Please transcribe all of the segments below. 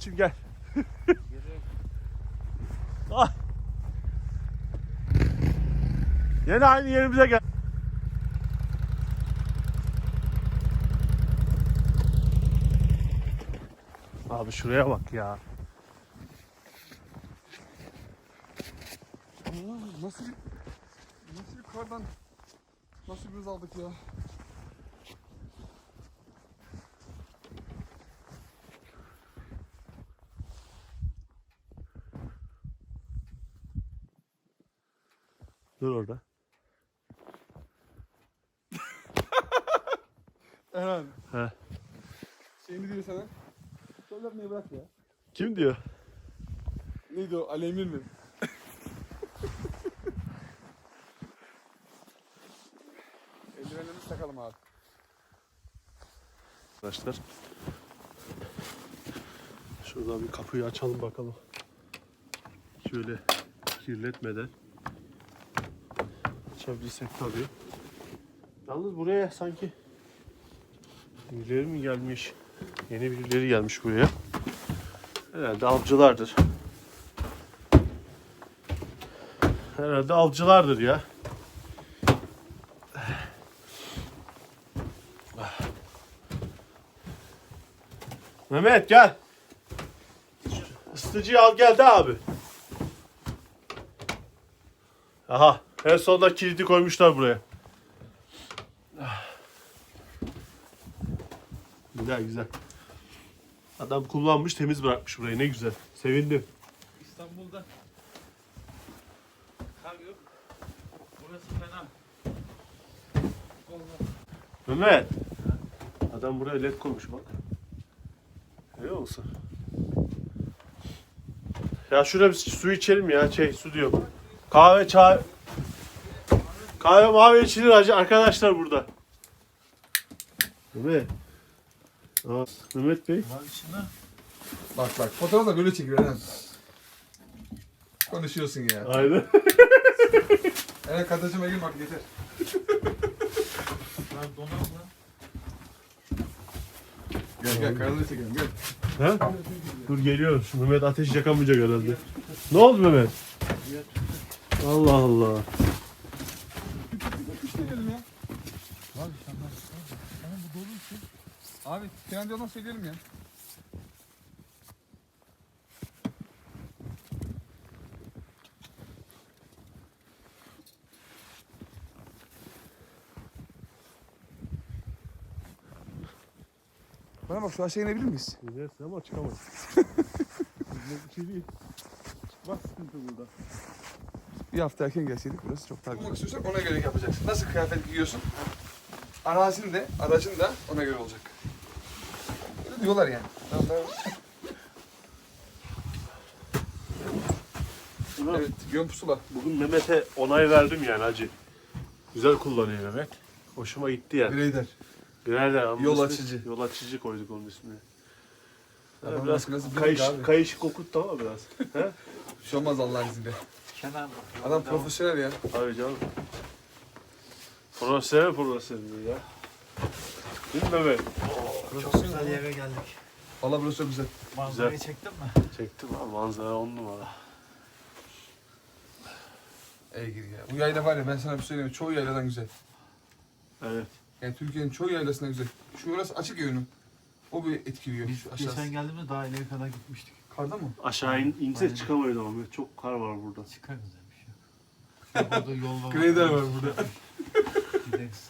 Mehmetçim gel. ah. Yine aynı yerimize gel. Abi şuraya bak ya. Nasıl nasıl bir kardan nasıl hız aldık ya? Dur orada. Eren. He. Şey ne diyor sana? Şöyle yapmayı bırak ya. Kim diyor? Neydi o? Ali Emir mi? Eldivenlerimizi takalım abi. Arkadaşlar. Şuradan bir kapıyı açalım bakalım. Şöyle kirletmeden. Açabilirsek tabii. Yalnız buraya sanki birileri mi gelmiş? Yeni birileri gelmiş buraya. Herhalde avcılardır. Herhalde avcılardır ya. Mehmet gel. Isıtıcıyı al gel de abi. Aha en sonunda kilidi koymuşlar buraya. Güzel güzel. Adam kullanmış temiz bırakmış burayı ne güzel. Sevindim. İstanbul'da kar yok. Burası fena. Vallahi. Mehmet. Adam buraya led koymuş bak. Görüyor musun? Ya şurada bir su içelim ya. Şey su diyorum. Kahve çay. Kahve mavi içilir hacı arkadaşlar burada. Mehmet. Aa, Mehmet Bey. Bak bak fotoğrafı da böyle çekiyor Eren. Konuşuyorsun ya. Aynen. Eren kardeşime gel bak yeter. Lan. Gel gel kardeşe çekelim gel. Ha? Dur geliyorum. Şu Mehmet ateş yakamayacak herhalde. Ne oldu Mehmet? Allah Allah. Söyleyelim ya. Abi sen ben. Ama bu dolu ki. Abi kendi yoldan söyleyelim ya. Bana bak şu aşağı inebilir miyiz? Gidersin ama çıkamayız. Gitmek bir şey değil. Çıkmak sıkıntı burada. Bir hafta erken gelseydik burası çok daha güzel. Olmak istiyorsak ona göre yapacaksın. Nasıl kıyafet giyiyorsun? Arazin de, aracın da ona göre olacak. Diyorlar yani. Evet, yön pusula. Bugün Mehmet'e onay verdim yani hacı. Güzel kullanıyor Mehmet. Hoşuma gitti yani. Bireyder. Ama Yol ismi- açıcı. Yol açıcı koyduk onun ismini. Ya Adam biraz nasıl- nasıl kayış, abi? kayışı kokuttu ama biraz. He? Bir şey olmaz Allah'ın izniyle. Kenan bak. Adam profesyonel ya. Abi canım. Profesyonel profesyonel ya. Değil mi Mehmet? Çok güzel yere geldik. Valla burası çok güzel. Manzarayı çektin mi? Çektim abi manzara on numara. Ey gir ya. Bu yayla var ya ben sana bir söyleyeyim. Çoğu yayladan güzel. Evet. Yani Türkiye'nin çoğu yaylasından güzel. Şu orası açık yönü. O bir etkiliyor. Biz Şu aşağısı. geçen geldiğimizde daha ileri kadar gitmiştik. Karda mı? Aşağı in, insek Aynen. çıkamayız ama çok kar var burada. Çıkarız demiş. Ya Burada yol var. Grader var burada. Gideriz.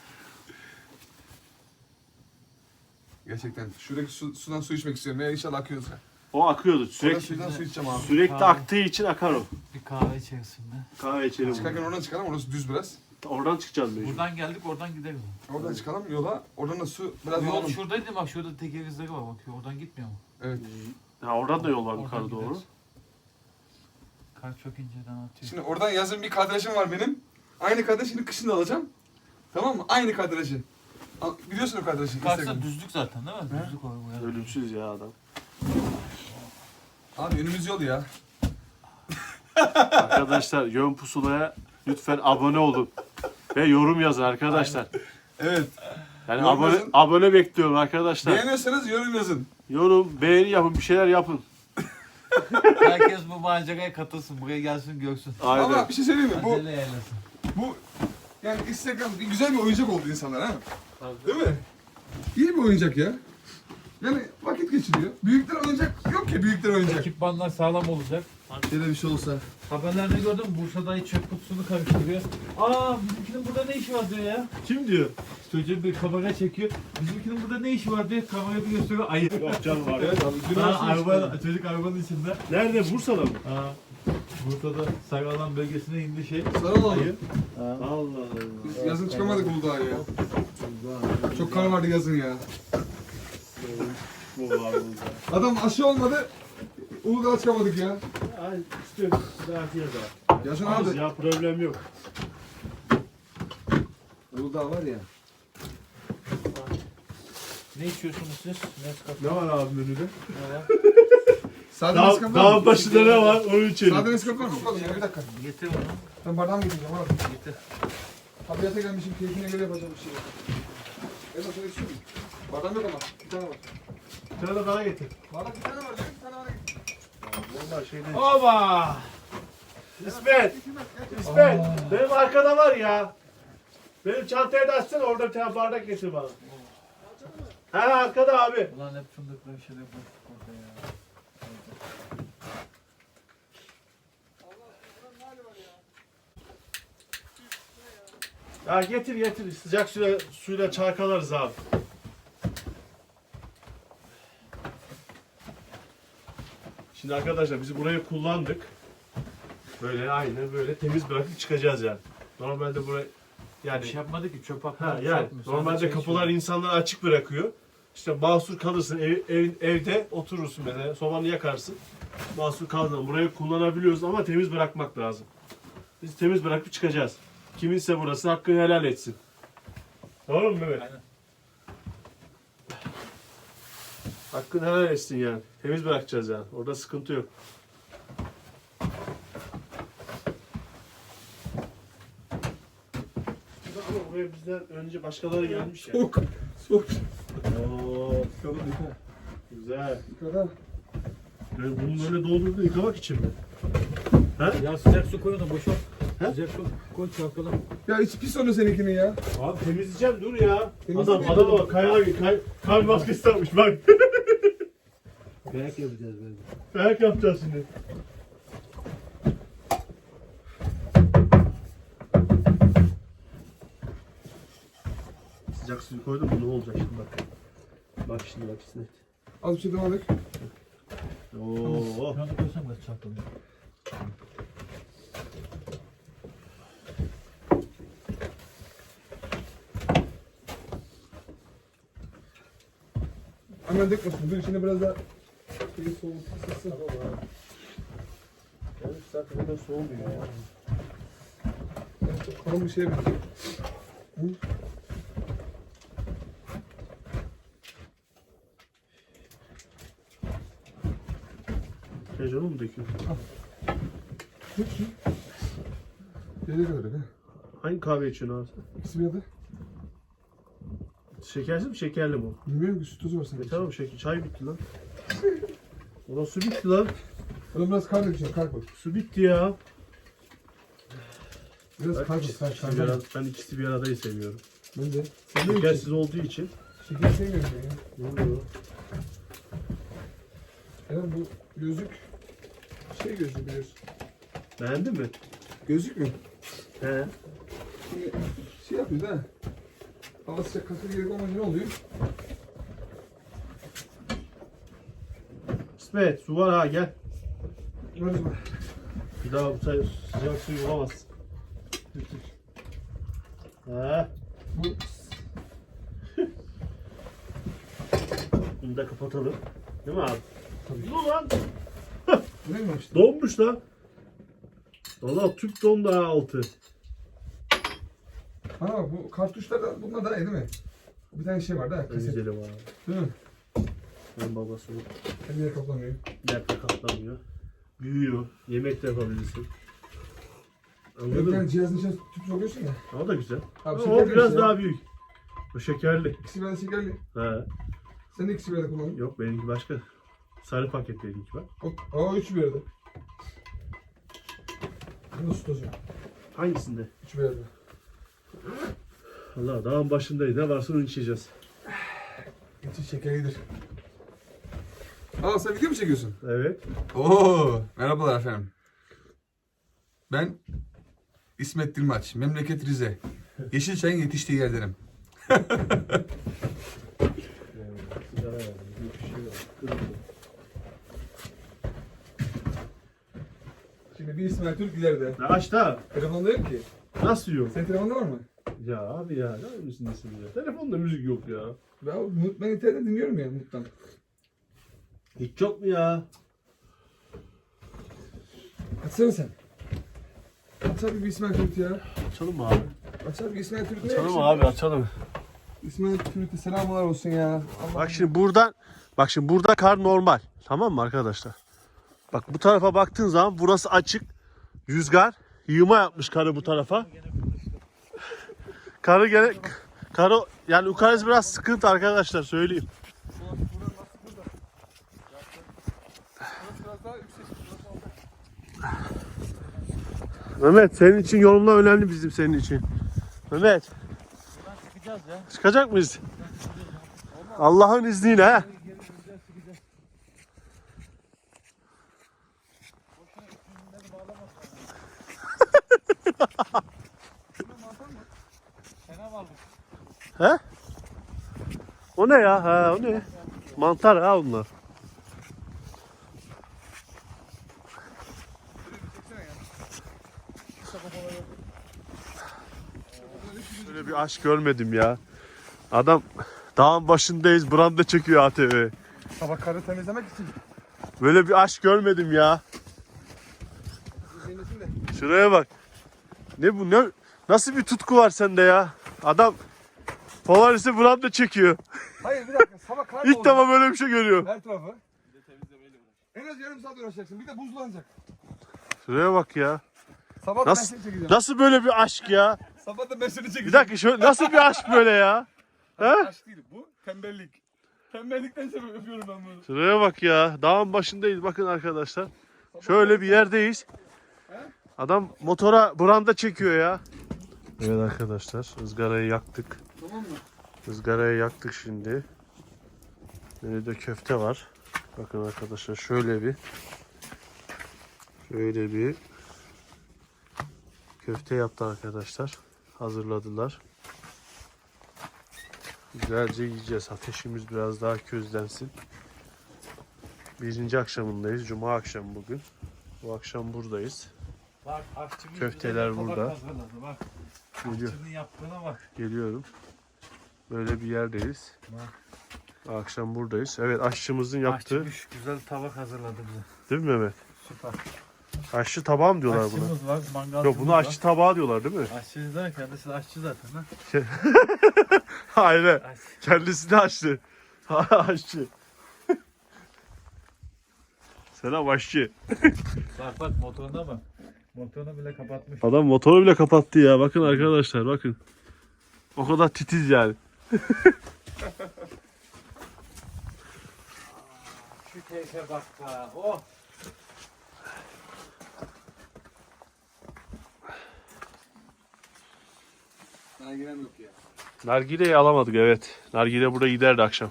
Gerçekten. Şuradaki su, sudan su içmek istiyorum. Ya inşallah akıyorsa. O akıyordu Orada sürekli. suydan su içeceğim abi. Sürekli Abi. aktığı için akar o. Bir kahve içerisinde. Kahve içelim. Çıkarken oradan çıkalım. Orası düz biraz. Oradan çıkacağız mecbur. Buradan geldik oradan gideriz. Oradan çıkalım yola. Oradan da su biraz Yol alalım. şuradaydı bak şurada teker izleri var bakıyor. Oradan gitmiyor mu? Evet. Ha, oradan da yol var Oradan yukarı doğru. gideriz. Kar çok inceden atıyor. Şimdi oradan yazın bir kadrajım var benim. Aynı kadrajı şimdi kışın da alacağım. Tamam mı? Aynı kadrajı. Biliyorsun o kadrajı. Karşıda Instagram. düzlük zaten değil mi? Düzlük var bu ya. Ölümsüz ya adam. Abi önümüz yol ya. Arkadaşlar yön pusulaya lütfen abone olun. Ve yorum yazın arkadaşlar. Evet. Yani Yorum abone, yazın. abone bekliyorum arkadaşlar. Beğeniyorsanız yorum yazın. Yorum, beğeni yapın, bir şeyler yapın. Herkes bu maceraya katılsın. Buraya gelsin görsün. Aynen. Ama bir şey söyleyeyim mi? Bu, Acele eylesin. bu yani Instagram bir güzel bir oyuncak oldu insanlar ha. Değil mi? İyi bir oyuncak ya. Yani vakit geçiriyor. Büyükler oyuncak yok ki büyükler oyuncak. Ekipmanlar sağlam olacak. Şöyle bir şey olsa. Haberlerde gördüm Bursa'da hiç çöp kutusunu karıştırıyor. Aa bizimkinin burada ne işi var diyor ya. Kim diyor? Çocuğun bir kamera çekiyor. Bizimkinin burada ne işi var diyor. Kamerayı bir gösteriyor. Ayı. Yok canım var. Evet abi. Arasında araba, çocuk arabanın içinde. Nerede? Bursa'da mı? Ha. Bursa'da Sarıalan bölgesine indi şey. Sarı lan. Ayı. Allah Allah. Biz yazın çıkamadık Uludağ'a ya. Çok kar vardı yazın ya. Var. Adam aşı olmadı. Uludağ'a çıkamadık ya. Ay istiyorum. Daha daha. Yazın Az abi. ya problem yok. Uludağ var ya. Ne içiyorsunuz siz? Nescafe. Ne var abi menüde? Sade Dağ, Nescafe var mı? başında ne var? Onu içelim. Sade Nescafe var mı? Ya bir dakika. Getir onu. Ben bardağımı getireceğim abi. Getir. Tabiata gelmişim keyfine göre yapacağım bir şey. yok. Ben nasıl içiyorum? Bardağım yok ama. Bir tane var. Bir tane bana getir. Bardak bir tane var. Bir tane getir. Vallahi şeyden. Oba! İsmet. İsmet. Benim arkada var ya. Benim çantaya da açsana orada bir tane bardak getir bana. Ha arkada abi. Ulan hep fındıklı şeyler boşluk orada ya. Ya getir getir. Sıcak suyla, suyla çalkalarız abi. Şimdi arkadaşlar biz burayı kullandık. Böyle aynı böyle temiz bırakıp çıkacağız yani. Normalde burayı yani Bir şey yapmadı ki çöp atma. Ha şey yani yapmıyor. normalde kapılar içiyor. insanlar açık bırakıyor. İşte mahsur kalırsın ev, ev- evde oturursun mesela sobanı yakarsın. Mahsur kaldın. Burayı kullanabiliyoruz ama temiz bırakmak lazım. Biz temiz bırakıp çıkacağız. Kiminse burası hakkını helal etsin. Doğru mu Mehmet? Aynen. Hakkını helal etsin yani. Temiz bırakacağız yani. Orada sıkıntı yok. Ama buraya bizden önce başkaları gelmiş ya. Soğuk. Soğuk. Oo, Yıkadım yıka. güzel. Yıkadım. Yani bunu böyle doldurdu yıkamak için mi? Ya sıcak su koy ona boşalt. Sıcak su koy çalkala. Ya içi pis onu seninkinin ya. Abi temizleyeceğim dur ya. Temizle. Adam adam bak kay abi kay, kar maskesi takmış bak. Beyak yapacağız böyle. Dayak yapacağız şimdi. Sıcak suyu koydum bu ne olacak şimdi bak. Bak şimdi bak İsmet. Az bir şey daha aldık. Oo. Şu anda koysam biraz çalkala. Hemen dökmesin. Dur içine biraz daha şeyi soğuk ısıtsın. Yani zaten hemen soğumuyor ya. Çok kalın bir şey bekliyorum. Heyecanı mı döküyorsun? Dök şu. Geriye kadar ha. Hangi kahve içiyorsun abi bir adı. Şekersiz mi şekerli o? Bilmiyorum ki süt tozu var E tamam şeker. Çay bitti lan. Ulan su bitti lan. Oğlum biraz kar dökeceğim. Kar koy. Su bitti ya. Biraz kar koy. Kar, ikisi kar, bir kar. ben ikisi bir aradayı seviyorum. Ben de. Sen? Şekersiz olduğu için. Şeker sevmiyorum ben ya. Ne oluyor? Eren bu gözlük şey gözlüğü biliyorsun. Beğendin mi? Gözlük mü? He. Şimdi şey yapıyor da. Hava sıcak kalkar gerek olmayınca ne oluyor? İsmet su var ha gel. Böyle bak. Bir daha bu say- sıcak suyu bulamazsın. He. Bu Bunu da kapatalım. Değil mi abi? Tabii. Dur lan. Donmuş lan. Valla tüp dondu ha altı. Ha bu kartuşlar da bunlar daha iyi değil mi? Bir tane şey var da En kaset. güzeli var. Değil mi? Ben babası Her yere kaplamıyor. Dertle katlanmıyor. Büyüyor. Yemek de yapabilirsin. Bir Anladın tane mı? cihazın içine tüp sokuyorsun ya. O da güzel. Abi Ama şekerli o biraz işte ya. daha büyük. O şekerli. İkisi biraz şekerli. He. Sen de ikisi biraz kullanın. Yok benimki başka. Sarı paketteydik bak. O, o üç bir yerde. Bunu tutacağım. Hangisinde? Üç bir yerde. Allah dağın başındayız. Ne varsa onu içeceğiz. Geçin şekeridir. Aa sen video mu çekiyorsun? Evet. Oo, merhabalar efendim. Ben İsmet Dilmaç, memleket Rize. Yeşilçay'ın yetiştiği yerdenim. Şimdi bir İsmail Türk ileride. Aç da. Telefonda yok ki. Nasıl yok? Senin telefonda var mı? Ya abi ya ne yapıyorsun nesin ya? Telefonda müzik yok ya. Ben, Mut- ben internetten dinliyorum ya Mut'tan. Hiç yok mu ya? Açsana sen. Aç abi bir İsmail Türk ya. Açalım mı abi? Aç abi bir İsmail Türk. Açalım ya? abi açalım. İsmail Türk'e selamlar olsun ya. Allah Bak şimdi buradan bak şimdi burada kar normal. Tamam mı arkadaşlar? Bak bu tarafa baktığın zaman burası açık. Rüzgar yığma yapmış karı bu tarafa. Karı gene karı yani yukarısı biraz sıkıntı arkadaşlar söyleyeyim. Mehmet senin için yorumlar önemli bizim senin için. Mehmet Çıkacağız ya. çıkacak mıyız? Allah'ın izniyle ha. O ne ya? Ha, o ne? Mantar ha onlar. Böyle bir aşk görmedim ya. Adam dağın başındayız, branda çekiyor ATV. Tabakları temizlemek için. Böyle bir aşk görmedim ya. Şuraya bak. Ne bu ne? Nasıl bir tutku var sende ya? Adam Polaris'i branda çekiyor. Hayır bir dakika sabah kar İlk defa böyle bir şey görüyorum. Her tarafı. En az yarım saat uğraşacaksın. Bir de buzlanacak. Şuraya bak ya. Sabah da Nasıl- seni çekeceğim. Nasıl böyle bir aşk ya? Sabah da seni çekeceğim. Bir dakika şu nasıl bir aşk böyle ya? He? Aşk değil bu. Tembellik. Tembellikten sebep yapıyorum ben bunu. Şuraya bak ya. Dağın başındayız bakın arkadaşlar. Şöyle bir yerdeyiz. Adam motora branda çekiyor ya. Evet arkadaşlar ızgarayı yaktık. Tamam mı? Izgarayı yaktık şimdi. Önünde köfte var. Bakın arkadaşlar şöyle bir şöyle bir köfte yaptı arkadaşlar. Hazırladılar. Güzelce yiyeceğiz. Ateşimiz biraz daha közlensin. Birinci akşamındayız. Cuma akşamı bugün. Bu akşam buradayız. Bak Köfteler tabak burada. hazırladı, Bak Geliyor. aşçının yaptığına bak. Geliyorum. Böyle bir yerdeyiz. Akşam buradayız. Evet aşçımızın yaptığı. Aşçımız güzel tabak hazırladı bize. Değil mi Mehmet? Süper. Aşçı tabağı mı diyorlar buna? Aşçımız var, mangalcımız Yok bunu aşçı tabağı diyorlar değil mi? Aşçı da kendisi de aşçı zaten ha. Aynen. Aşçı. Kendisi de aşçı. aşçı. Selam aşçı. Bak bak motoruna bak. Motorunu bile kapatmış. Adam motoru bile kapattı ya. Bakın arkadaşlar bakın. O kadar titiz yani. Şu keyfe bak be. Oh. Giren yok ya. Nargileyi alamadık evet. Nargile burada giderdi akşam.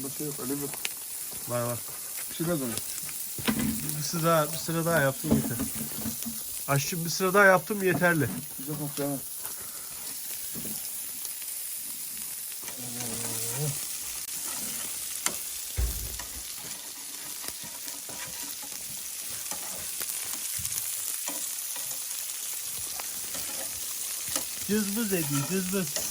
Orada şey yok, alev yok. Var var. Pişirmez onu. Bir sıra daha, bir sıra daha yaptım yeter. Aşçım bir sıra daha yaptım yeterli. Güzel kokuyor ha. Cızbız ediyor cızbız.